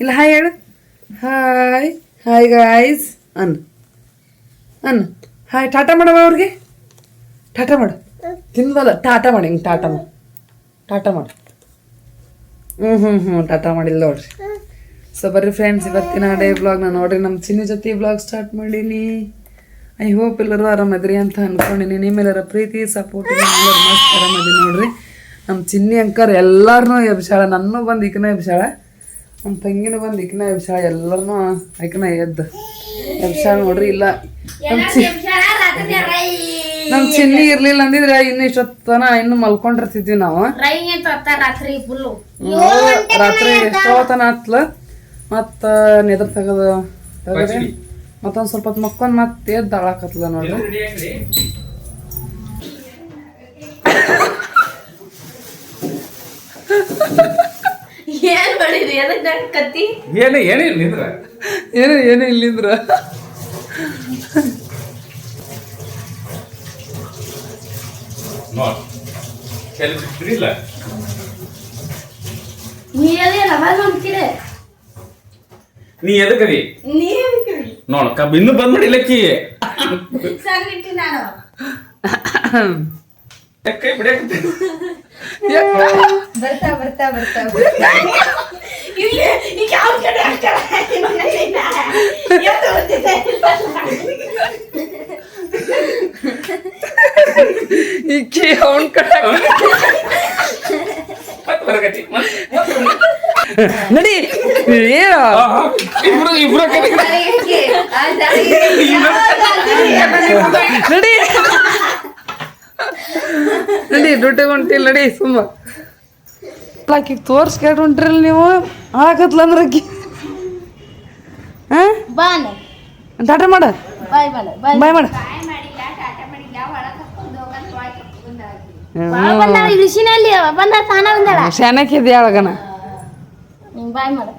ಇಲ್ಲ, ಹಾಯ್ ಹೇಳು. Hi hi guys ಅನ್. ಅನ್. ಹಾಯ್, ಟಾಟಾ ಮಾಡವ ಅವ್ರಿಗೆ. ಟಾಟಾ ಮಾಡು. ತಿಂದಲ್ಲ ಟಾಟಾ ಮಾಡಿ, ಹಿಂಗೆ ಟಾಟಾ ಮಾಡು. ಟಾಟಾ ಮಾಡು. ಹ್ಞೂ ಹ್ಞೂ ಹ್ಞೂ ಟಾಟಾ ಮಾಡಿಲ್ಲ ನೋಡ್ರಿ. ಸೊ ಬರ್ರಿ ಫ್ರೆಂಡ್ಸ್ ಇವತ್ತಿನ ಡೇ ಬ್ಲಾಗ್ನ ನೋಡ್ರಿ. ನಮ್ಮ ಚಿನ್ನ ಜೊತೆ ಬ್ಲಾಗ್ ಸ್ಟಾರ್ಟ್ ಮಾಡೀನಿ. ಐ ಹೋಪ್ ಎಲ್ಲರೂ ಆರಾಮದ್ರಿ ಅಂತ ಅನ್ಕೊಂಡಿನಿ. ನಿಮ್ಮೆಲ್ಲರ ಪ್ರೀತಿ ಸಪೋರ್ಟ್ ಮಸ್ತ್ ಆರಾಮದಿ ನೋಡ್ರಿ. ನಮ್ಮ ಚಿನ್ನಿ ಅಂಕರ್ ಎಲ್ಲಾರನ್ನೂ ಎಬ್ಸಾಳ ನನ್ನೂ ಬಂದು ಈಕನ ಎಬ್ಸಾಳ ನಮ್ಮ ತಂಗಿನ ಬಂದು ಈಕನ ಎಬ್ಸಾಳ ಎಲ್ಲರೂ ಐಕನ ಎದ್ದು. ಎಬ್ಸಾಳ ನೋಡ್ರಿ ಇಲ್ಲ. ನಮ್ಮ ಚಿನ್ನಿ ಇರ್ಲಿಲ್ಲ ಅಂದಿದ್ರೆ ಇನ್ನು ಇಷ್ಟೊತ್ತನ ಇನ್ನು ಮಲ್ಕೊಂಡಿರ್ತಿದ್ವಿ ನಾವು. ರಾತ್ರಿ ಫುಲ್ಲು ನಾವು ರಾತ್ರಿ ಎಷ್ಟೋತನ ಹತ್ಲ ಮತ್ತ ನೆದ್ರ ತೆಗದ ತೆಗದೆ ಮತ್ತೊಂದ್ ಸ್ವಲ್ಪ ಹೊತ್ತು ಮಕ್ಕೊಂಡ್ ಮತ್ತೆ ಎದ್ದು ಅಳಾಕತ್ಲ ನೋಡ್ರಿ. ಏನ್ ಮಾಡಿರಿ ಅದಕ್ಕೆ ಕತ್ತಿ ಏನು ಏನಿಲ್ಲ ನಿಂದ್ರ ಏನು ಏನು ಇಲ್ಲಿಂದ್ರ ನೋಡ್ ಕೆಲಸ ಬಿಟ್ಟಿಲ್ಲ ನೀ ಅದೇ ನವಾಜ್ ಅಂತೀರ ನೀ ಎದಕರಿ ನೀ ನೋಡ್ ಕಬ್ ಇನ್ನೂ ಬಂದ್ ಮಾಡಿಲ್ಲಕ್ಕಿ ಸಣ್ಣಿಟ್ಟಿ ನಾನು ಕೈ ಬಿಡಕ್ಕೆ ಬರ್ತಾ ಬರ್ತಾ ಬರ್ತಾ ಇಲ್ಲಿ ಈಗ ಯಾವ ಕಡೆ ಹಾಕ್ತಾರ ಎದ್ದು ಬರ್ತಿದ್ದೆ ಈಕಿ ಅವನ್ ಕಡೆ ಮತ್ತೆ ಬರಕತ್ತಿ ನಡಿ ಏ ಇಬ್ರು ಇಬ್ರು ಕಡೆ ನಡಿ ನಡಿ ದುಡ್ಡು ಹೊಂಟಿಲ್ಲ ನಡಿ ಸುಮ್ಮ. ಆಕಿಗೆ ತೋರ್ಸ್ಕೊಂಡು ಹೊಂಟ್ರಲ್ಲ ನೀವು? ಹಾಕತ್ಲ ಅಂದ್ರೆ ಆಕಿ ಹಾ ಟಾಟ ಟಾಟಾ ಮಾಡ. ಬಾಯ್ ಬಾನ ಬಾಯ್ ಬಾಯ್ ಮಾಡ. ಬಂದಾಳ ಋಷಿನಲ್ಲಿ ಬಂದ ತಾನ ಬಂದಾಳ? ಶಾನಕ್ಕೆ ಇದೆ ಯಾವಾಗನ? ಹಿಂಗ್ ಬಾಯ್ ಮಾಡು.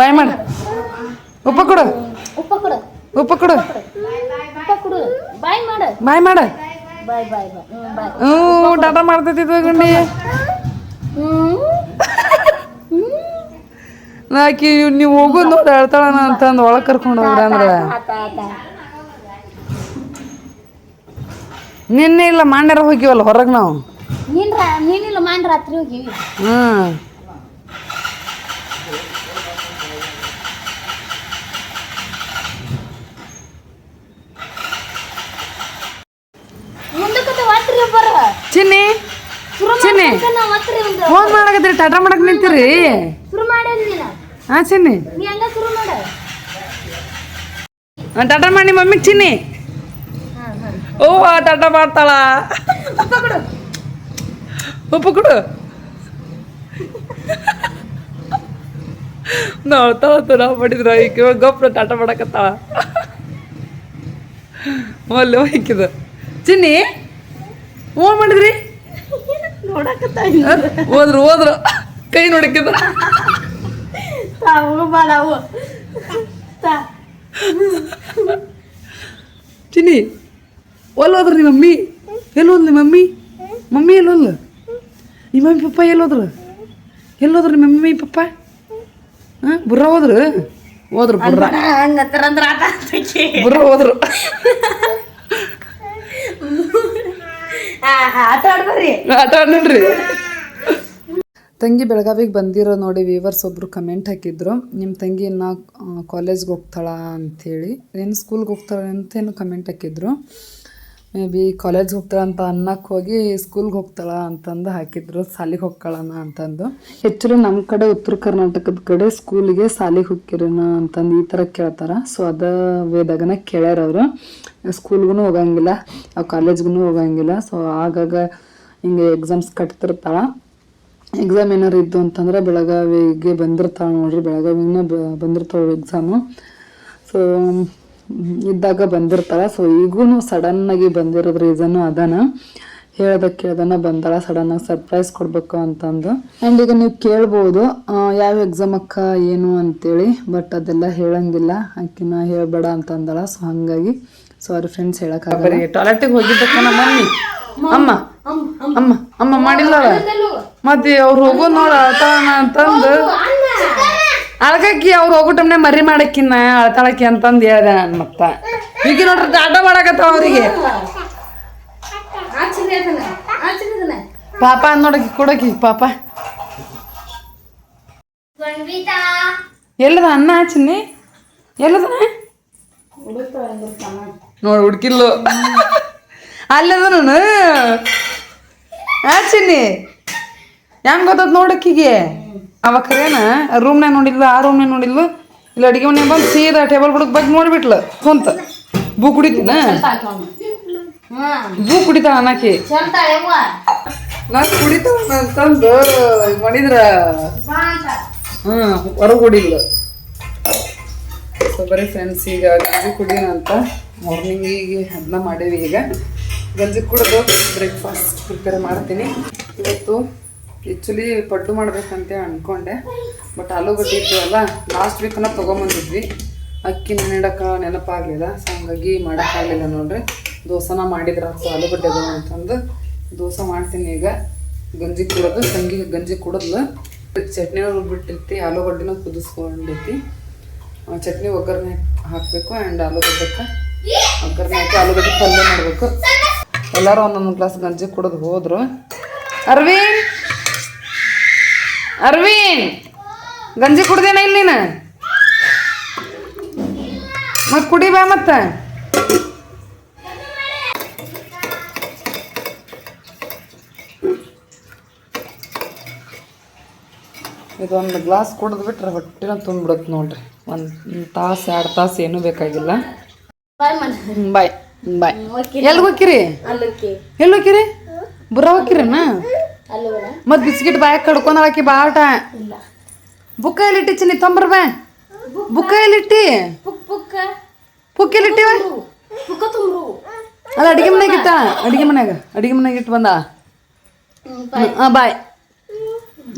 ಬಾಯ್ ಮಾಡ. ಉಪ್ಪ ಕೊಡು. ಉಪ್ಪ ಕೊಡು. ಉಪ್ಪ ಕೊಡು. ಉಪ್ಪ ಕೊಡು. ಬಾಯ್ ಮಾಡು. ಹ್ಞೂ ಟಾಟಾ ಮಾಡ್ತೈತಿ ತಗೊಂಡಿ ಹ್ಮ್ ನಾಕಿ ನೀವು ಹೋಗೋದು ನೋಡಿ ಹೇಳ್ತಾಳನ ಅಂತಂದು ಒಳಗೆ ಕರ್ಕೊಂಡು ಹೋಗ್ರ ಅಂದ್ರೆ. ನಿನ್ನೆ ಇಲ್ಲ ಮಾಂಡ್ಯಾರ ಹೋಗಿವಲ್ಲ ಹೊರಗೆ ನಾವು? ನೀನ್ ರಾ- ನೀನಿಲ್ಲ ಮಾನ್ ರಾತ್ರಿ ಹೋಗಿವಿ. ಹ್ಞೂ ಚಿನ್ನಿ ಚಿನ್ನಿ. ಫೋನ್ ಮಾಡಕತ್ತೀರಿ ಟಾಟಾ ಮಾಡಕ್ ನಿಂತೀರಿ? ಹಾ ಚಿನ್ನಿ. ಟಾಟಾ ಮಾಡಿ ಮಮ್ಮಿಗೆ ಚಿನ್ನಿ. ಓ ಆ ಟಾಟಾ ಮಾಡ್ತಾಳ. ಉಪ್ಪು ಕೊಡು. ನೋಡ್ತಾಳ ನಾವು ಮಾಡಿದ್ರ ಈಗ ಇವಾಗ ಗೊಬ್ಬರ ಟಾಟಾ ಮಾಡಕತ್ತಾಳ. ಒಲ್ಲೆ ಹೋಯ್ಕಿದ ಚಿನ್ನಿ. ಹ್ಞೂ ಮಾಡಿದ್ರಿ? ನೋಡಕತ್ತ ಹೋದ್ರು ಹೋದ್ರು. ಕೈ ನೋಡಕ್ಕಿದ್ರ. ಚಿನ್ನಿ ಒಲ್ ಹೋದ್ರು ನಿಮ್ಮ ಮಮ್ಮಿ? ಎಲ್ಲಿ ಹೋದ್ಲು ನಿಮ್ಮ ಮಮ್ಮಿ? ಮಮ್ಮಿ ಎಲ್ಲೋಲ್ಲ ನಿಮ್ಮ ಮಮ್ಮಿ ಪಪ್ಪ ಎಲ್ಲೋದ್ರು? ಎಲ್ಲೋದ್ರು ನಿಮ್ಮ ಮಮ್ಮಿ ಪಪ್ಪ? ಹಾಂ? ಬುರ್ರ ಹೋದ್ರು? ಹೋದ್ರು ಬುರ್ರ. ಬುರ್ರ ಹೋದ್ರು. ಆಟ ಆಡ್ಬರ್ರಿ ಆಟ ಆಡ್ರಿ ತಂಗಿ ಬೆಳಗಾವಿಗೆ ಬಂದಿರೋ ನೋಡಿ ವೀವರ್ಸ್ ಒಬ್ರು ಕಮೆಂಟ್ ಹಾಕಿದ್ರು. ನಿಮ್ಮ ತಂಗಿ ಇನ್ನ ಕಾಲೇಜ್ಗೆ ಹೋಗ್ತಾಳ ಅಂಥೇಳಿ ಏನು ಸ್ಕೂಲ್ಗೆ ಹೋಗ್ತಾಳ ಅಂತೇನು ಕಮೆಂಟ್ ಹಾಕಿದ್ರು. ಮೇ ಬಿ ಕಾಲೇಜ್ಗೆ ಹೋಗ್ತಾಳೆ ಅಂತ ಅನ್ನಕ್ಕೆ ಹೋಗಿ ಸ್ಕೂಲ್ಗೆ ಹೋಗ್ತಾಳ ಅಂತಂದು ಹಾಕಿದ್ರು. ಸಾಲಿಗೆ ಹೋಗ್ತಾಳಣ ಅಂತಂದು. ಹೆಚ್ಚು ನಮ್ಮ ಕಡೆ ಉತ್ತರ ಕರ್ನಾಟಕದ ಕಡೆ ಸ್ಕೂಲಿಗೆ ಸಾಲಿಗೆ ಹೋಗ್ತಿರೋಣ ಅಂತಂದು ಈ ಥರ ಕೇಳ್ತಾರೆ. ಸೊ ಅದ ವೇದಾಗನ ಕೇಳ್ಯಾರ ಅವರು. ಸ್ಕೂಲ್ಗೂ ಹೋಗಂಗಿಲ್ಲ ಕಾಲೇಜ್ಗೂ ಹೋಗಂಗಿಲ್ಲ. ಸೊ ಆಗಾಗ ಹಿಂಗೆ ಎಕ್ಸಾಮ್ಸ್ ಕಟ್ತಿರ್ತಾಳ. ಎಕ್ಸಾಮ್ ಏನಾರು ಇದ್ದು ಅಂತಂದ್ರೆ ಬೆಳಗಾವಿಗೆ ಬಂದಿರ್ತಾಳೆ ನೋಡ್ರಿ, ಬೆಳಗಾವಿನ ಬಂದಿರ್ತಾಳೆ ಎಕ್ಸಾಮು ಸೊ ಇದ್ದಾಗ ಬಂದಿರ್ತಾಳೆ. ಸೊ ಈಗೂ ಸಡನ್ನಾಗಿ ಬಂದಿರೋದು ರೀಸನ್ನು ಅದಾನ. ಹೇಳ್ದ ಕೇಳ್ದನ, ಬಂದಾಳ ಸಡನ್ನಾಗಿ ಸರ್ಪ್ರೈಸ್ ಕೊಡಬೇಕು ಅಂತಂದು. ಆ್ಯಂಡ್ ಈಗ ನೀವು ಕೇಳ್ಬೋದು ಯಾವ ಎಕ್ಸಾಮ್ ಅಕ್ಕ, ಏನು ಅಂತೇಳಿ ಬಟ್ ಅದೆಲ್ಲ ಹೇಳಂಗಿಲ್ಲ. ಆಕಿನ ಹೇಳ್ಬೇಡ ಅಂತಂದಳ. ಸೊ ಹಾಗಾಗಿ ಸಾರಿ ಫ್ರೆಂಡ್ಸ್ ಹೇಳಕ್ಕಾಗಲ್ಲ ಟಾಯ್ಲೆಟಿಗೆ ಹೋಗಿದ್ದಕ್ಕನ ಮಮ್ಮಿ. ಅಮ್ಮ ಅಮ್ಮ. ಅಮ್ಮ ಮಾಡಿಲ್ಲ ಮತ್ತೆ ಅವ್ರು ಹೋಗೋ ನೋಡ ಅಂತಂದು ಅಳ್ಕಕ್ಕಿ ಅವ್ರು ಹೋಗೋ ಟಮ್ನೆ ಮರಿ ಮಾಡಕ್ಕಿನ್ನ ಅಳತಾಳಕಿ ಅಂತಂದು ಹೇಳ್ದೆ ನಾನು ಮತ್ತ. ಈಗ ನೋಡ್ರಿ ಆಟ ಮಾಡಕತ್ತಾವ ಅವರಿಗೆ. ಪಾಪ ನೋಡಕಿ ಕೊಡಕಿ ಪಾಪ. ಎಲ್ಲದ ಅನ್ನ ಚಿನ್ನಿ ಎಲ್ಲದ ನೋಡಿ ಹುಡ್ಕಿಲ್ಲು. ಅಲ್ಲದ ನಾನು. ಆ ಚಿನ್ನಿ. ಹೆಂಗ್ ಗೊತ್ತದ ನೋಡಕ್ಕಿಗೆ ಅವ ಕರೇನ ರೂಮ್ನಾಗ ನೋಡಿದ್ಲು ಆ ರೂಮ್ನಾಗ ನೋಡಿದ್ಲು. ಇಲ್ಲ ಅಡಿಗೆ ಮನೆ ಬಂದು ಸೀದಾ ಟೇಬಲ್ ಬಿಡಕ್ ಬಗ್ಗೆ ನೋಡ್ಬಿಟ್ಲು. ಕುಂತ ಬೂ ಕುಡಿತೀನ? ಬೂ ಕುಡಿತಾಳ ಅನ್ನಕಿ ಚಂತ ಯವ್ವ ನಾ ಕುಡಿತಾಳ ಅಂತಂದು ಮಾಡಿದ್ರ. ಬಾ ಅಂತ. ಹ್ಮ್ ಹೊರಗೆ ಹೊಡಿಲ್ಲ ಸೊ ಬರೀ ಫ್ರೆಂಡ್ಸ್ ಈಗ ಗಂಜಿ ಕುಡಿಯೋಣ ಅಂತ ಮಾರ್ನಿಂಗಿಗೆ ಅದನ್ನ ಮಾಡೀವಿ ಈಗ. ಗಂಜಿ ಕುಡಿದು ಬ್ರೇಕ್ಫಾಸ್ಟ್ ಪ್ರಿಪೇರ್ ಮಾಡ್ತೀನಿ. ಇವತ್ತು ಆ್ಯಕ್ಚುಲಿ ಪಡ್ಡು ಮಾಡಬೇಕಂತ ಅಂದ್ಕೊಂಡೆ ಬಟ್ ಆಲೂಗಡ್ಡೆ ಇತ್ತು ಅಲ್ಲ ಲಾಸ್ಟ್ ವೀಕ್ನ ತೊಗೊಂಬಂದಿದ್ವಿ. ಅಕ್ಕಿ ನೆನೆಡಕ್ಕೆ ನೆನಪಾಗಲಿಲ್ಲ ಸೊ ಹಂಗಾಗಿ ಮಾಡೋಕ್ಕಾಗಲಿಲ್ಲ ನೋಡ್ರಿ. ದೋಸೆನ ಮಾಡಿದ್ರ ಆಲೂಗಡ್ಡೆ ಅದಾವ ಅಂತಂದು ದೋಸೆ ಮಾಡ್ತೀನಿ ಈಗ. ಗಂಜಿ ಕುಡಿದು ತಂಗಿ ಗಂಜಿ ಕುಡಿದ್ಲು. ಚಟ್ನಿ ಬಿಟ್ಟಿರ್ತಿ, ಆಲೂಗಡ್ಡೆನ ಕುದಿಸ್ಕೊಂಡೈತಿ ಆ ಚಟ್ನಿ, ಒಗ್ಗರಣೆ ಹಾಕಬೇಕು ಆ್ಯಂಡ್ ಆಲೂಗಡ್ಡೆಕ್ಕೆ. ಒಗ್ಗರಣೆ ಹಾಕಿ ಆಲೂಗಡ್ಡೆ ಪಲ್ಯ ಮಾಡಬೇಕು. ಎಲ್ಲರೂ ಒಂದೊಂದು ಗ್ಲಾಸ್ ಗಂಜಿ ಕುಡಿದು ಹೋದರು. ಅರವಿಂದ್! ಅರವಿಂದ್! ಗಂಜಿ ಕುಡ್ದೇನ ಇಲ್ಲಿ ನೀನು? ಮತ್ತೆ ಕುಡಿ ಬಾ ಮತ್ತೆ. ಇದೊಂದು ಗ್ಲಾಸ್ ಕುಡಿದ್ಬಿಟ್ರೆ ಹೊಟ್ಟಿನ ತುಂಬಿಡುತ್ತೆ ನೋಡ್ರಿ. ಒಂದು ತಾಸು ಎರಡು ತಾಸು ಏನೂ ಬೇಕಾಗಿಲ್ಲ. ಬಾಯ್ ಬಾಯ್. ಎಲ್ಲಿ ಹೋಗಿರಿ ಎಲ್ಲಿ ಹೋಗಿರಿ ಬುರ ಹೋಗಿರಿನ ಮತ್ತು ಬಿಸ್ಕಿಟ್ ಬಾಯ್ ಕಡ್ಕೊಂಡು ಹಾಕಿ ಬಾಟ ಬುಕ್ಕ ಎಲ್ಲಿಟ್ಟಿ ಚಿನ್ನಿ? ತೊಂಬರ್ ಬಾ. ಬುಕ್ಕ? ಎಲ್ಲಿಟ್ಟಿ ಪುಕ್ ಪುಕ್ಕ. ಪುಕ್ ಎಲ್ಲಿಟ್ಟಿವ ಅಲ್ಲ ಅಡಿಗೆ ಮನೆಗೆ ಇಟ್ಟ. ಅಡಿಗೆ ಮನ್ಯಾಗ ಅಡಿಗೆ ಮನೆಗೆ ಇಟ್ಟು ಬಂದ. ಹಾಂ ಬಾಯ್.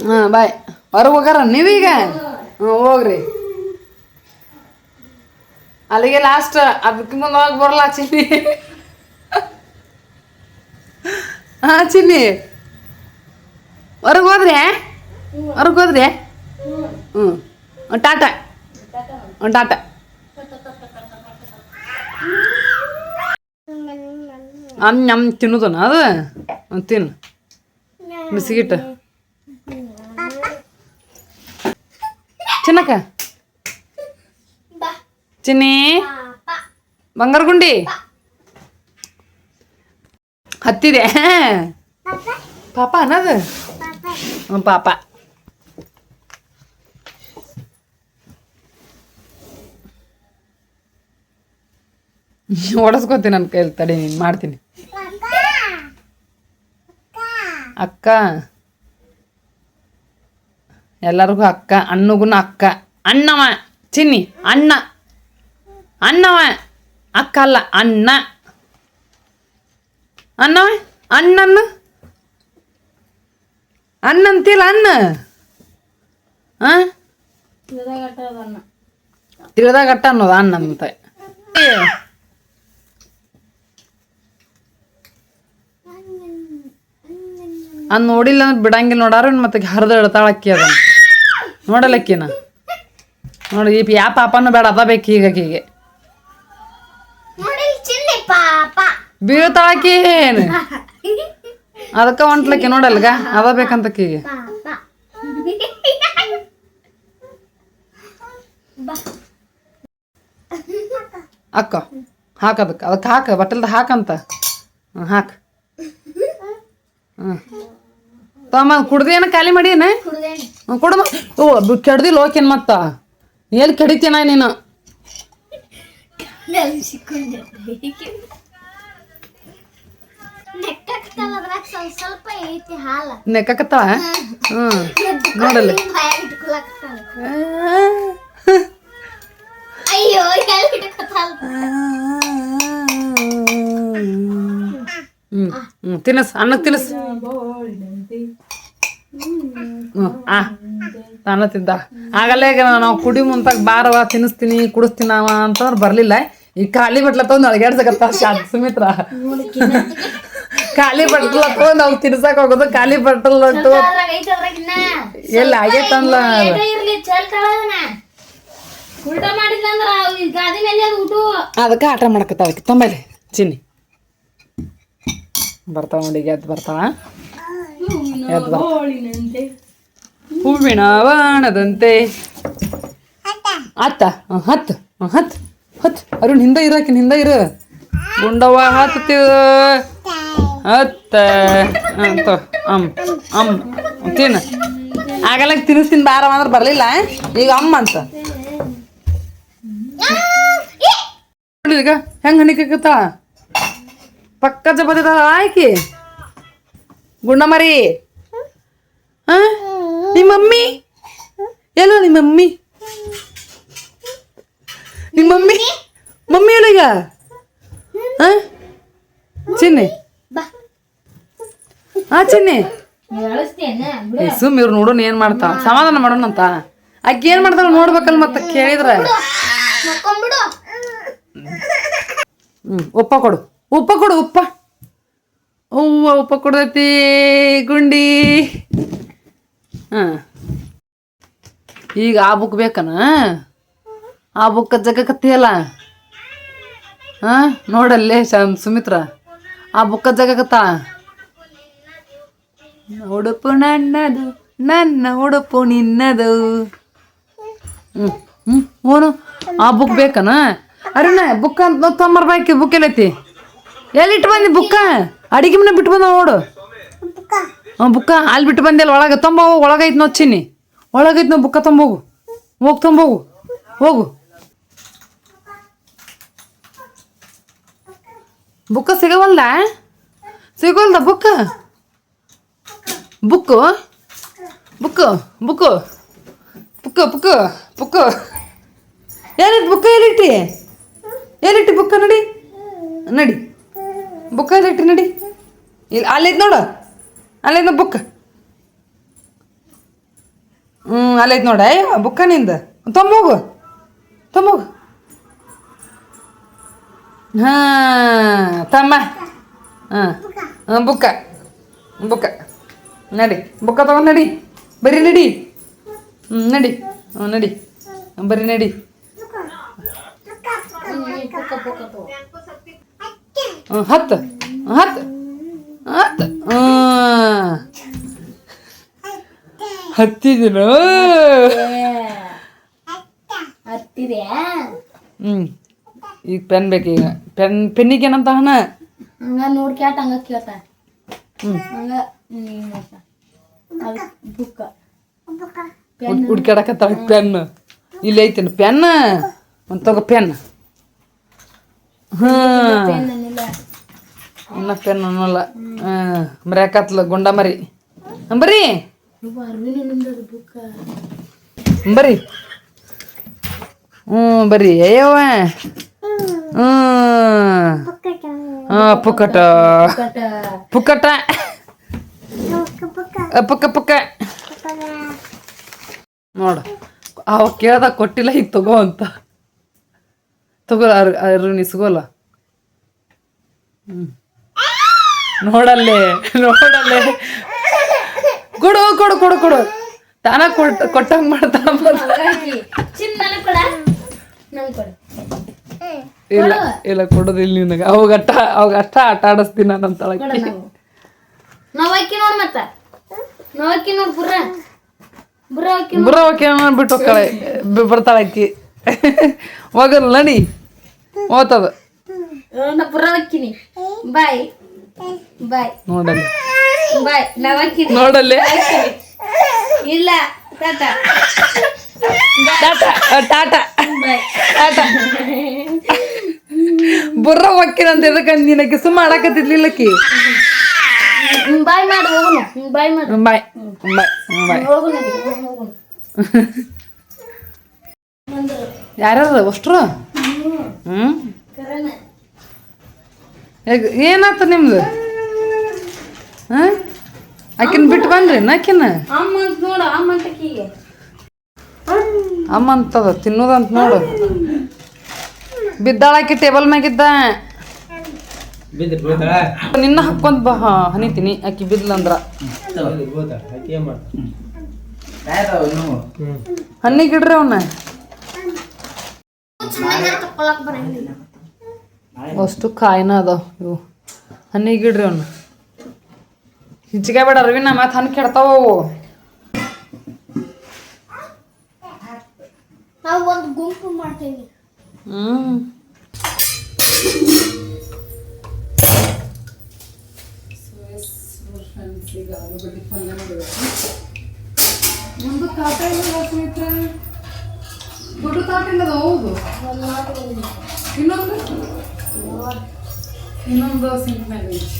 ಹಾಂ ಬಾಯ್. ಹೊರಗೆ ಹೋಗಾರ ನೀವೀಗ? ಹ್ಞೂ ಹೋಗ್ರಿ. ಅಲ್ಲಿಗೆ ಲಾಸ್ಟ್ ಅದಕ್ಕೆ ಮುಂದೆ ಹೋಗಿ ಬರಲ್ಲ ಚಿನ್ನಿ. ಹಾಂ, ಚಿನ್ನಿ. ಹೊರಗೆ ಹೋದ್ರೆ? ಹೊರಗೆ ಹೋದ್ರೆ? ಹ್ಞೂ ಟಾಟಾ. ಟಾಟಾ. ಅನ್ ನಮ್ ತಿನ್ನೋದನ ಅದು? ಒಂದು ತಿನ್ನು ಬಿಸ್ಕಿಟ್. ಚಿನ್ನಕ್ಕ. ಚಿನ್ನಿ? ಬಂಗಾರ ಗುಂಡಿ? ಹತ್ತಿದೆ. ಪಾಪ ಅನ್ನದು? ಪಾಪ. ಓಡಿಸ್ಕೊತೀನಿ ನನ್ನ ಕೈಲಿ ತಡಿ, ನೀನು ಮಾಡ್ತೀನಿ. ಅಕ್ಕ. ಎಲ್ಲರಿಗೂ ಅಕ್ಕ ಅಣ್ಣಗೂ ಅಕ್ಕ. ಅಣ್ಣವ, ಚಿನ್ನಿ, ಅಣ್ಣ. ಅಣ್ಣವ ಅಕ್ಕ ಅಲ್ಲ ಅಣ್ಣ ಅನ್ನ. ಅಣ್ಣನ್ನು ಅಣ್ಣಂತಿಲ್ಲ ಅಣ್ಣ ಹಾಂ ತಿಳ್ದಾಗ ಅಟ್ಟ ಅನ್ನೋದು ಅಣ್ಣ ಅಂತ. ಅದ್ ನೋಡಿಲ್ಲ ಅಂದ್ರೆ ಬಿಡಂಗಿಲ್ಲ ನೋಡಾರ ಮತ್ತೆ ಹರಿದು ಇಡ್ತಾಳ ಅಕ್ಕಿ ಅದ ನೋಡಲ್ಲ ನೋಡಿ, ಈ ಯಾ ಪಾಪನೂ ಬೇಡ, ಅದ ಬೇಕು ಈಗ ಆಕಿಗೆ ನೋಡಿ ಚಿನ್ನಿ ಪಾಪ ಬೀಳ್ತಾಳ ಆಕಿ ಏನು ಅದಕ್ಕೆ ಹೊಂಟ್ಲಕ್ಕಿ ನೋಡಲ್ಗ? ಅದ ಬೇಕಂತ ಕೀಗೆ. ಅಕ್ಕ ಹಾಕ ಅದಕ್ಕೆ ಹಾಕ, ಬಟ್ಟಲ್ದ ಹಾಕಂತ. ಹ್ಞೂ ಹಾಕ. ಹ್ಞೂ ತಮ್ಮ, ಕುಡ್ದೇನ ಖಾಲಿ ಮಾಡೀನ? ಹ್ಞೂ ಕೊಡು ಮ- ಓ ಕೆಡ್ದಿಲ್ಲ ಓಕೆನ್ ಮತ್ತ? ಎಲ್ಲಿ ಕೆಡಿತೀನ ನೀನು? ಹಾಲ. ಹ್ಞೂ ನೋಡಲ್ಲ ಅಯ್ಯೋ ತಿನ್ನಸ್ ಅನ್ನ ತಿನ್ನಸ್. ಹ್ಞೂ ಆ ಅನ್ನ ತಿಂದ. ಆಗಲ್ಲೇ ಈಗ ನಾವು ಕುಡಿ ಮುಂತಾಗ ಬಾರವ ತಿನ್ನಿಸ್ತೀನಿ ಕುಡಿಸ್ತೀನವ ಅಂತಂದ್ರೆ ಬರಲಿಲ್ಲ. ಈ ಖಾಲಿ ಬಟ್ಲ ತಂದು ಅಳಗ್ಯಾಡ್ಸಕತ್ತ ಶಾಂತ ಸುಮಿತ್ರ? ಖಾಲಿ ಬಟ್ಟಲ್ ಹಾಕೊಂಡ್ ಅವ್ ತಿನ್ಸಕ್ ಹೋಗೋದು ಖಾಲಿ ಬಟ್ಟಲ್ ಹೊಟ್ಟು ಎಲ್ಲ ಆಗೈತಲ್ಲ ಅದಕ್ಕ ಆಟ ಮಾಡಕತ್ತಾವ ತಂಬಲ್ಲಿ ಚಿನ್ನಿ. ಬರ್ತಾವ ನೋಡಿ ಎದ್ ಬರ್ತಾವ? ಹೋಳಿನಂತೆ ಹೂವಿನ ಬಾಣದಂತೆ ಆತ ಹತ್ತು ಹತ್ ಹತ್ತು ಹತ್ತು. ಅರುಣ್ ಹಿಂದೆ ಇರಾಕಿನ ಹಿಂದೆ ಇರು. ಗುಂಡವ್ವ ಹತ್ತಿದ ಹತ್ತ. ಅಂತ ಅಮ್ ಅಮ್ ತಿನ್ನ ಆಗಲ್ಲ ತಿನ್ನಿಸ್ತೀನಿ ಬಾರ ಅಂದ್ರೆ ಬರಲಿಲ್ಲ ಈಗ ಅಮ್ಮ ಅಂತ. ಈಗ, ಹೆಂಗೆ ಹನಿಕತ್ತ ಪಕ್ಕ ಜಬದ ಆಯ್ಕೆ? ಗುಂಡ ಮರಿ ಹಾ? ನಿಮ್ಮ ಮಮ್ಮಿ ಎಲ್ಲ ನಿಮ್ಮ ಮಮ್ಮಿ ನಿಮ್ಮ ಮಮ್ಮಿ ಮಮ್ಮಿ ಎಲ್ಲ ಈಗ ಹಾ? ಚಿನ್ನಿ. ಹಾ ಚಿನ್ನಿ. ಸುಮ್ ಇವ್ರು ನೋಡೋಣ ಏನ್ ಮಾಡ್ತಾವ ಸಮಾಧಾನ ಮಾಡೋಣ ಅಂತ ಆಕೆ ಏನ್ ಮಾಡ್ತಾಳ ನೋಡ್ಬೇಕಲ್ಲ ಮತ್ತೆ ಕೇಳಿದ್ರ. ಹ್ಮ್ ಉಪ್ಪ ಕೊಡು. ಉಪ್ಪ ಕೊಡು ಉಪ್ಪ. ಹೂವ ಉಪ್ಪ ಕೊಡತಿ ಗುಂಡಿ. ಹ. ಈಗ ಆ ಬುಕ್ ಬೇಕನ? ಆ ಬುಕ್ ಜಗಕತ್ತಿಯಲ್ಲ ಹಾ ನೋಡಲ್ಲೇ ಶಮ್ ಸುಮಿತ್ರ. ಆ ಬುಕ್ಕ ಜಗಕತ್ತ ಉಡುಪು ನನ್ನದು ನನ್ನ ಉಡುಪು ನಿನ್ನದು. ಹ್ಞೂ ಹ್ಞೂ ಓನು ಆ ಬುಕ್ ಬೇಕನ? ಅರೇನ ಬುಕ್ ಅಂತ ತೊಂಬರ್ಬೇಕಿ ಬುಕ್ ಎಲ್ಲೈತಿ? ಎಲ್ಲಿಟ್ಟು ಬಂದಿ ಬುಕ್ಕ? ಅಡಿಗೆ ಮನೆ ಬಿಟ್ಟು ಬಂದ ನೋಡು. ಹಾಂ ಬುಕ್ಕ ಅಲ್ಲಿ ಬಿಟ್ಟು ಬಂದಿಲ್ಲ ಒಳಗೆ ತೊಂಬ ಹೋಗು ಒಳಗೈತೆ ನೋಚ್ಚಿನಿ ಒಳಗೈತೆ ನಾವು ಬುಕ್ಕ ತೊಂಬೋಗು ಹೋಗಿ ತೊಂಬೋಗು ಹೋಗು. ಬುಕ್ಕ ಸಿಗವಲ್ದ? ಸಿಗವಲ್ದ ಬುಕ್ಕ? Book? Book book. Book book book. ಎಲ್ಲಿಟ್ಟು ಬುಕ್ಕ ಎಲ್ಲಿಟ್ಟಿ? ಎಲ್ಲಿಟ್ಟಿ ಬುಕ್ಕ ನಡಿ? ನಡಿ. ಬುಕ್ಕ ಎಲ್ಲಿಟ್ಟಿ ನಡಿ? ಇಲ್ಲಿ ಅಲ್ಲೈತೆ ನೋಡು. ಅಲ್ಲೈತೆ ಬುಕ್. ಹ್ಞೂ ಅಲ್ಲೈತೆ ನೋಡ. ಬುಕ್ಕ ನಿಂದ. ತೊಂಬೋಗು ತೊಂಬೋಗು ಹಾಂ ತಮ್ಮ. ಹಾಂ ಹಾಂ ಬುಕ್ಕ. ಬುಕ್ಕ. ನಡಿ. ಬುಕ್ಕ ತಗೊಂಡು ನಡಿ. ಬರೀ ನಡಿ. ಹ್ಞೂ ನಡಿ. ಹ್ಞೂ ನಡಿ. ಬರ್ರಿ ನಡಿ. ಹ್ಞೂ ಹತ್ತು ಹತ್ತು ಹತ್ತು ಹಾಂ. ಹತ್ತಿದ್ರು ಹ್ಞೂ ಈಗ ಪೆನ್ ಬೇಕೀಗ. ಈಗ ಪೆನ್ ಪೆನ್ನಿಗೆ ಏನಂತ ಹಣ ಹಂಗ ನೋಡ್ಕ್ಯಾಟ ಹಂಗ ಕೇಳ್ತ ಹಂಗ ನೀನ್ ಅದು ಬುಕ್ಕ ಹುಡ್ಕ್ಯಾಡಕತ್ತಾಳ ಪೆನ್ ಇಲ್ಲಿ ಐತೇನು ಪೆನ್ ಒಂದು ತಗೋ ಪೆನ್ ಹಾಂ ಪೆನ್ನಿಲ್ಲ ಇನ್ನ ಪೆನ್ ಅನ್ನಲ್ಲ ಹಾಂ ಮರ್ಯಾಕತ್ಲ ಗುಂಡ ಮರಿ ಬರ್ರಿ ಅರ್ವಿನಿಂದದು ಬುಕ್ಕ ಬರ್ರಿ ಹ್ಞೂ ಬರ್ರಿ ಅಯ್ಯವ್ವ ಹ್ಞೂ ಹಾಂ ಪುಕ್ಕಟ. ಕಟ ಪುಕ್ಕಟ ಪುಕ್ಕ ಪುಕ್ಕ. ನೋಡು. ಅವ ಕೇಳ್ದಾಗ ಕೊಟ್ಟಿಲ್ಲ ಈಗ ತಗೋ ಅಂತ. ತಗೋ ಅರ್, ಅರು ನಿಸ್ಗೋಲ್ಲ ಹ್ಞೂ ನೋಡಲ್ಲೇ ನೋಡಲ್ಲೇ. ಕೊಡು ಕೊಡು ಕೊಡು ಕೊಡು. ತಾನ ಕೊಟ್ಟ, ಕೊಟ್ಟಂಗೆ ಮಾಡ್ತಾನ ಚಿನ್ನ ನನಗ್ ಕೊಡ ನಂಗೆ ಕೊಡು ಇಲ್ಲ ಇಲ್ಲ ಕೊಡೋದಿಲ್ಲ ನಿನಗೆ. ಅವಾಗ ಅಟ್ಟ ಅವಾಗ ಅಷ್ಟ ಆಟ ಆಡಿಸ್ತೀನಿ ನಾನು ಅಂತಳಕ್ಕೆ ನಾವು ನಾವ್. ಅಕ್ಕಿ ನೋಡ್ ಮತ್ತ? ನಾವ್ ಅಕ್ಕಿ ನೋಡ್ ಬುರ್ರ ಬುರ್ರ ಓಕೆ ಬಿಟ್ಟು ಹೋಗ್ತಾಳೆ ಬರ್ತಾಳೆ ಅಕ್ಕಿ. ಹೋಗಲ್ಲ ನಡಿ. ಓದ್ತದ ನಾ ಬುರ್ರ ಅಕ್ಕಿನಿ ಬಾಯ್. ಬಾಯ್. ನೋಡಲ್ಲ. ಬಾಯ್. ನಾವ್ ಅಕ್ಕಿನಿ ನೋಡಲ್ಲಿ ಇಲ್ಲ ಟಾಟಾ. ಟಾಟಾ ಟಾಟಾ. ಟಾಟಾ. ಬುರ್ರ ಹೊಕ್ಕಿನ ಅಂತ ಎದಕ್ಕೆ ನಿನಗೆ ಸುಮ್ಮ ಆಡಕತ್ತಿದ್ಲಿಲ್ಲಕ್ಕಿ ಬಾಯ್ ಮಾಡು ಹೋಗುನು. ಬಾಯ್ ಮಾಡು. ಬಾಯ್. ಬಾಯ್. ಬಾಯ್. ಹೋಗು ನಡಿ ಹೋಗುನು ಯಾರ್ಯಾರ? ಅಷ್ಟ್ರು? ಹ್ಞೂ ಏನಾತ ನಿಮ್ದು? ಹಾಂ? ಆಕಿನ ಬಿಟ್ಟು ಬಂದ್ರಿ ಆಕಿನ? ಅಮ್ಮ ಅಂತದ ತಿನ್ನೋದಂತ ನೋಡು. ಬಿದ್ದಾಳಾಕಿ ಟೇಬಲ್ ಮ್ಯಾಗಿದ್ದ. ನಿನ್ನ ಹಾಕೊಂತ ಬಾ ಹನಿತೀನಿ ಆಕಿ ಬಿದ್ಲಂದ್ರ. ಹಣ್ಣಿಗಿಡ್ರಿ ಅವನ್ನ ಅಷ್ಟು ಕಾಯಿನ ಅದಾವ ಇವು. ಹಣ್ಣಿಗಿಡ್ರಿ ಅವನ್ನ ಹಿಚ್ಗೆ ಬೇಡ ಅರವಿನ ಮತ್ತೆ ಹಣ್ಣು ಕೆಡ್ತಾವ ಅವು. ನಾವು ಒಂದು ಗುಂಪು ಮಾಡ್ತೇವಿ. ದೊಡ್ಡ ತಾಟ ಇಲ್ಲದ ಹೌದು ಇನ್ನೊಂದು ಇನ್ನೊಂದು ಸಿಂಕ್ನಾಗ ಐತಿ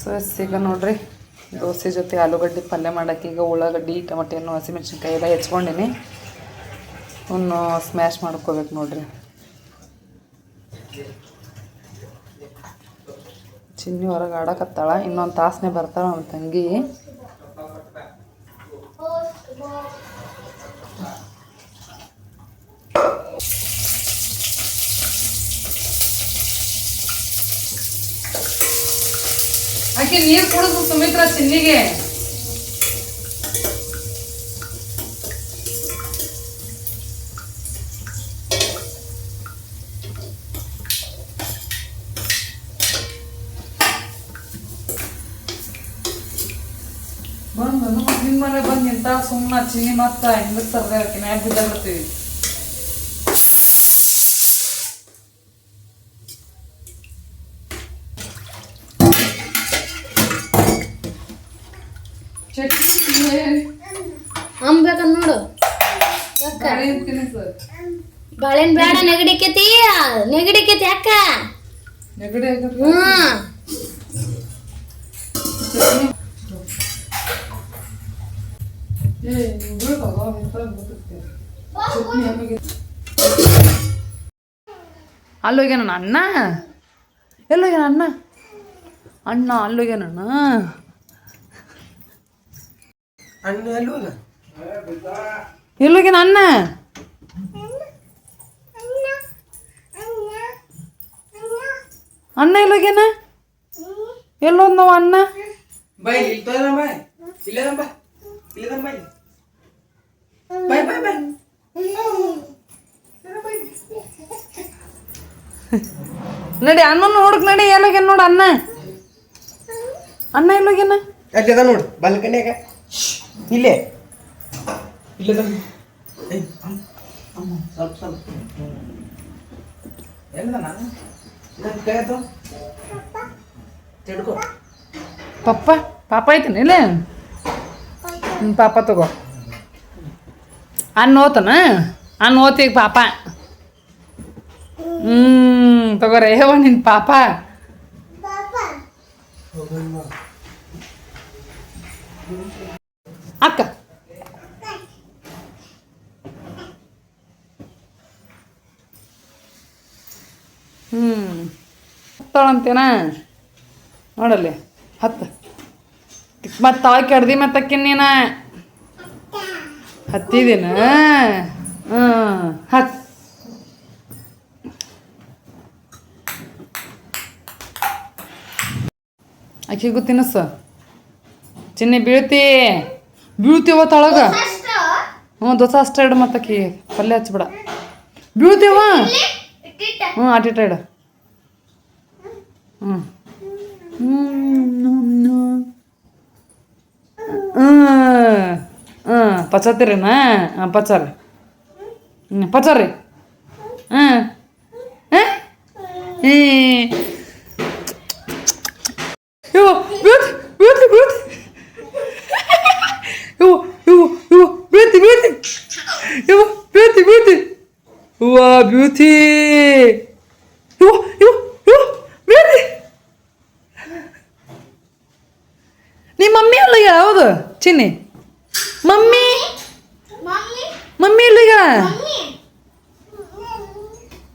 ಸೊ ಎಸ್ ಈಗ ನೋಡ್ರಿ, ದೋಸೆ ಜೊತೆ ಆಲೂಗಡ್ಡೆ ಪಲ್ಯ ಮಾಡಕ್ಕೆ ಈಗ ಉಳ್ಳಾಗಡ್ಡಿ ಟೊಮೆಟೊ ಹಸಿಮೆಣ್ಸಿನ್ಕಾಯಿ ಎಲ್ಲ ಹೆಚ್ಕೊಂಡಿನಿ. ಅವನ್ನ ಸ್ಮ್ಯಾಶ್ ಮಾಡ್ಕೋಬೇಕು ನೋಡ್ರಿ. ಚಿನ್ನಿ ಹೊರಗೆ ಆಡಕತ್ತಾಳ, ಇನ್ನೊಂದು ತಾಸನೇ ಬರ್ತಾಳ ನಮ್ಮ ತಂಗಿ. ಆಕೆ ನೀರು ಕುಡಿದು ಸುಮಿತ್ರ ಚಿನ್ನಿಗೆ ಬಂದು ನಿಮ್ಮ ಮನೆ ಬಂದು ನಿಂತ ಸುಮ್ಮನೆ ಚೀನಿ ಮತ್ತ ಹಿಂದಕ್ಕೆ ಸರ್ದ ಮ್ಯಾಗ ಬಿದ್ದ ಬರ್ತೀವಿ ಹಂಗ್ ನೋಡು. ಬಾಳೆನ್ ಬೇಡ ನೆಗಡಿಕೇತಿ ನೆಗಡಿಕೇತಿ ಅಕ್ಕ. ನೆಗಡಿ ಹ್ಮ್. ಅಲ್ಲೋಗ್ಯಾನ ಅಣ್ಣ? ಎಲ್ಲೋಗ್ಯಾನ ಅಣ್ಣ? ಅಣ್ಣ ಅಲ್ಲೋಗ್ಯಾನ ಅಣ್ಣ ಎಲ್ಲೋಗ್ಯಾನ ಅಣ್ಣ? ಅಣ್ಣ ಎಲ್ಲೋಗ್ಯಾನ ಎಲ್ಲೋದ್ ನಾವು ಅಣ್ಣ? ಬೈ ಇಲ್ಲ ತೋರ ಇಲ್ಲ ಬೈ ಬಾ ಇಲ್ಲೇ? ಬಾಯ್ ಬಾಯ್ ಬಾಯ್ ಬಾಯ್ ನಡಿ ಅಣ್ಣನ ನೋಡಕ್ ನಡಿ ಎಲ್ಲೋಗ್ಯಾನ ನೋಡು ಅಣ್ಣ. ಅಣ್ಣ ಎಲ್ಲೋಗ್ಯಾನ? ಅಲ್ಲಿ ಅದ ನೋಡು ಬಾಲ್ಕನ್ಯಾಗ. ಇಲ್ಲೇ. ಇಲ್ಲದ ಏಯ್ ಅಮ್ಮ, ಅಮ್ಮ ಸ್ವಲ್ಪ ಸ್ವಲ್ಪ. ಎಲ್ಲ ನಾನು? ನನ್ನ ಕೈ ಆಯ್ತು ತಿಡ್ಕೊ. ಪಪ್ಪ ಪಾಪ ಐತನ ಇಲ್ಲ? ಹ್ಮ್, ಪಾಪ ತಗೋ. ಅನ್ನ ಓತನ ಅನ್ನ ಓತಿ ಈಗ ಪಾಪ. ಹ್ಞೂ ತಗೋರೆ. ಹೇವ ನಿನ್ನ ಪಾಪ. ಅಕ್ಕ. ಹ್ಞೂ ಹತ್ತಳಂತೇನ? ನೋಡಲ್ಲಿ. ಹತ್ತು. ಮತ್ತೆ ತಾಯಿ ಕೆಡ್ದಿ ಮತ್ತಕ್ಕಿ ನೀನ? ಹತ್ತಿದಿನ? ಹ್ಞೂ ಹತ್. ಆಕಿಗೂ ತಿನ್ನಸ ಚಿನ್ನಿ ಬೀಳ್ತಿ? ಬೀಳ್ತೀವ ತಳಗ ಹ್ಞೂ ದೋಸೆ ಅಷ್ಟೇ? ಇಡು ಮತ್ತಕ್ಕಿ ಪಲ್ಯ ಹಚ್ಬಿಡ. ಬೀಳ್ತೀವ ಹ್ಞೂ ಆಟಿಟ ಇಡು. ಹ್ಞೂ ಹ್ಞೂ ಹ್ಞೂ ಪಚತ್ತೀರಿನ ಹಾಂ, ಪಚಾರಿ. ಹ್ಞೂ ಪಚಾರಿ. ಹಾಂ. ಹಾಂ? ಇವು ಬೀಳ್ತಿ ಬೀಳ್ತಿ ಬೀಳ್ತಿ ಇವು ಇವು ಇವು ಬೀಳ್ತಿ ಬೀಳ್ತಿ ಇವು ಬೀಳ್ತಿ ಬೀಳ್ತಿ ಹೂವ ಬ್ಯೂಟಿ. ಇವು ಇವು ಇವು ಬೀಳ್ತಿ ನಿಮ್ಮ ಮಮ್ಮಿ ಅಲ್ಲ ಈಗ ಹೌದು ಚಿನ್ನಿ? ಮಮ್ಮಿ? ಮಮ್ಮಿ? ಇಲ್ಲಿಗ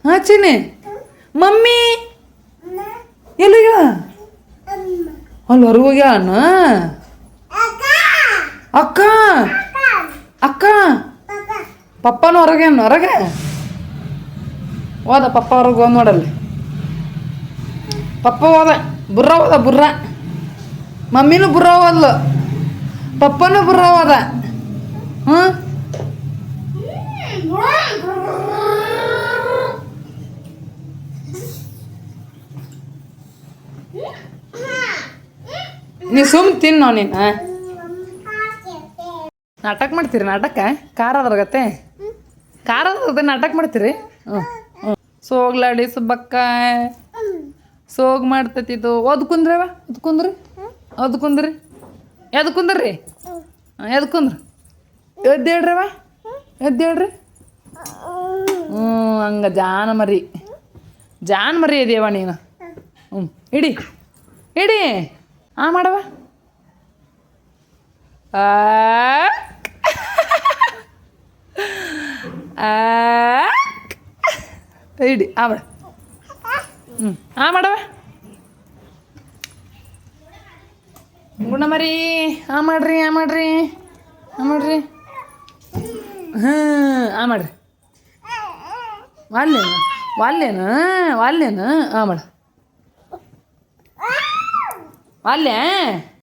ಹಾ ಚಿನ್ನಿ. ಮಮ್ಮಿ? ಎಲ್ಲಿಗ? ಅಲ್ಲಿ ಹೊರಗೆ ಅಣ್ಣ? ಅಕ್ಕ? ಅಕ್ಕ? ಪಪ್ಪನ ಹೊರಗೆ ಹೊರಗೆ? ಹೋದ ಪಪ್ಪ ಹೊರಗೆ ಹೋದ ನೋಡಲ್ಲಿ. ಪಪ್ಪ ಹೋದ ಬುರ್ರ ಹೋದ ಬುರ್ರ. ಮಮ್ಮಿನೂ ಬುರ್ರ ಹೋದ್ಲು. ಪಪ್ಪನೂ ಬುರ್ರ ಹೋದ. ನೀ ಸುಮ್ ತಿನ್ನೋ ನೀನು ನಾಟಕ ಮಾಡ್ತೀರಿ, ನಾಟಕ? ಖಾರ ಅದ್ರಾಗತ್ತೆ? ಖಾರ ಅದ್ರಗತ್ತೆ, ನಾಟಕ ಮಾಡ್ತೀರಿ? ಹ್ಞೂ ಹ್ಞೂ ಸೋಗ್ಲಾಡಿ ಸುಬ್ಬಕ್ಕ. ಸೋಗ್ ಮಾಡ್ತೈತಿದು ಒದ್ ಕುಂದ್ರವ? ಒದ್ ಕುಂದ್ರಿ? ಒದ್ ಕುಂದ್ರಿ? ಎದ್ ಕುಂದ್ರಿ? ಎದ್ ಕುಂದ್ರ? ಎದ್ದು ಎದ್ದೇಳ್ರಿ ಹ್ಞೂ ಹಂಗೆ ಜಾನ ಮರಿ ಜಾನ್ ಮರಿ ಇದೆಯವ ನೀನು. ಹ್ಞೂ ಇಡಿ. ಇಡಿ. ಆ ಮಾಡವ ಇಡಿ, ಆ ಮಾಡ. ಹ್ಞೂ ಆ ಮಾಡವ ಗುಣ ಮರಿ ಆ ಮಾಡ್ರಿ ಆ ಮಾಡ್ರಿ ಆ ಮಾಡ್ರಿ. ಆ ಮಾಡ್ರಿ ವಾಲ್ಲೇನು? ವಾಲ್ಲೇನು? ವಾಲ್ಲೇನು? ಆ ಮಾಡ. ವಾಲ್ಯ?